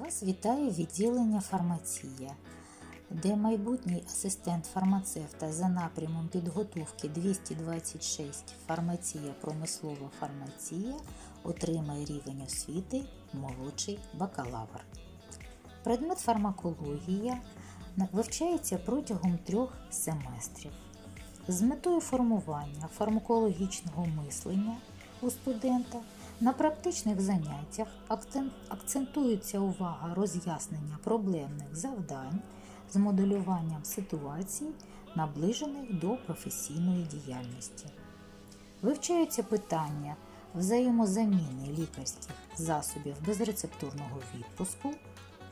Вас вітає відділення фармація, де майбутній асистент фармацевта за напрямом підготовки 226 фармація промислова фармація отримає рівень освіти молодший бакалавр. Предмет фармакологія вивчається протягом трьох семестрів. З метою формування фармакологічного мислення у студента на практичних заняттях акцентується увага роз'яснення проблемних завдань з моделюванням ситуацій, наближених до професійної діяльності. Вивчаються питання взаємозаміни лікарських засобів безрецептурного відпуску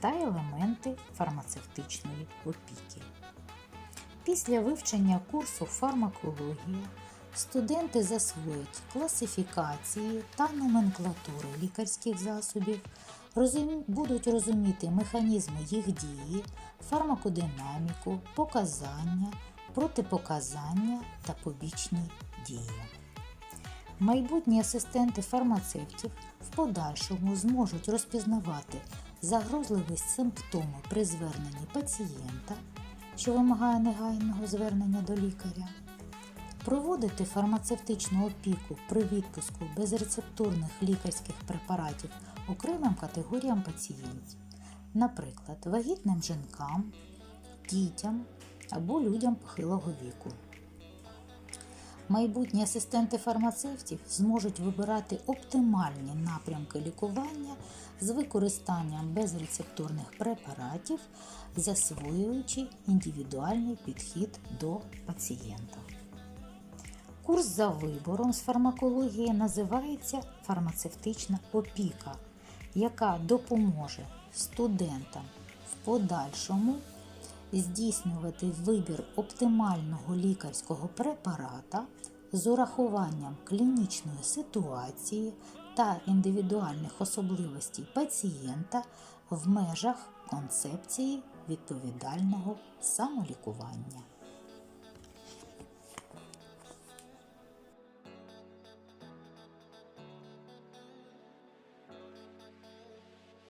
та елементи фармацевтичної опіки. Після вивчення курсу фармакології студенти засвоять класифікації та номенклатури лікарських засобів, розумі- будуть розуміти механізми їх дії, фармакодинаміку, показання, протипоказання та побічні дії. Майбутні асистенти фармацевтів в подальшому зможуть розпізнавати загрозливі симптоми при зверненні пацієнта, що вимагає негайного звернення до лікаря, проводити фармацевтичну опіку при відпуску безрецептурних лікарських препаратів окремим категоріям пацієнтів, наприклад, вагітним жінкам, дітям або людям похилого віку. Майбутні асистенти фармацевтів зможуть вибирати оптимальні напрямки лікування з використанням безрецептурних препаратів, засвоюючи індивідуальний підхід до пацієнта. Курс за вибором з фармакології називається фармацевтична опіка, яка допоможе студентам в подальшому здійснювати вибір оптимального лікарського препарата з урахуванням клінічної ситуації та індивідуальних особливостей пацієнта в межах концепції відповідального самолікування.